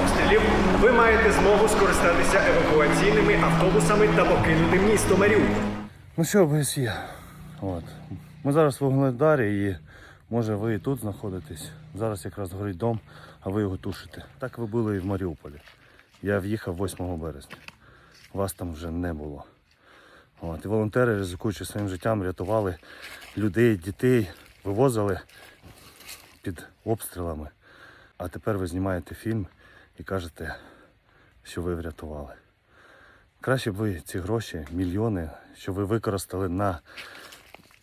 обстрілів ви маєте змогу скористатися евакуаційними автобусами та покинути місто Маріуполь. Ну що, ОБСЄ, от. Ми зараз в Вугледарі і може ви і тут знаходитесь. Зараз якраз горить дом, а ви його тушите. Так ви були і в Маріуполі. Я в'їхав 8 березня. Вас там вже не було. От. І волонтери, ризикуючи своїм життям, рятували людей, дітей, вивозили під обстрілами. А тепер ви знімаєте фільм і кажете, що ви врятували. Краще б ви ці гроші, мільйони, що ви використали на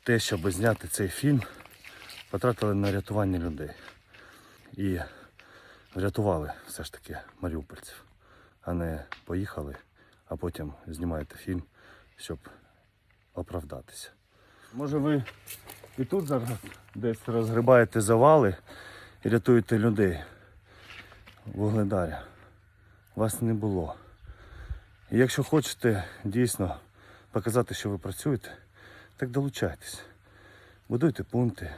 те, щоб зняти цей фільм, потратили на рятування людей. І врятували все ж таки маріупольців, а не поїхали, а потім знімаєте фільм, щоб оправдатися. Може ви і тут зараз десь розгрібаєте завали і рятуєте людей в Угледарі. Вас не було. І якщо хочете дійсно показати, що ви працюєте, так долучайтесь. Будуйте пункти,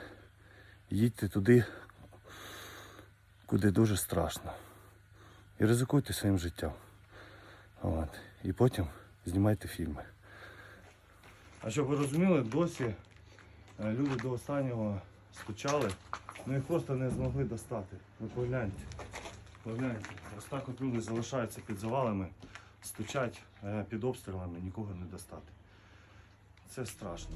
їдьте туди, куди дуже страшно. І ризикуйте своїм життям. От. І потім знімайте фільми. А щоб ви розуміли, досі е, люди до останнього стучали, ну їх просто не змогли достати. Ви погляньте. Погляньте. Ось так от люди залишаються під завалами, стучать е, під обстрілами, нікого не достати. Це страшно.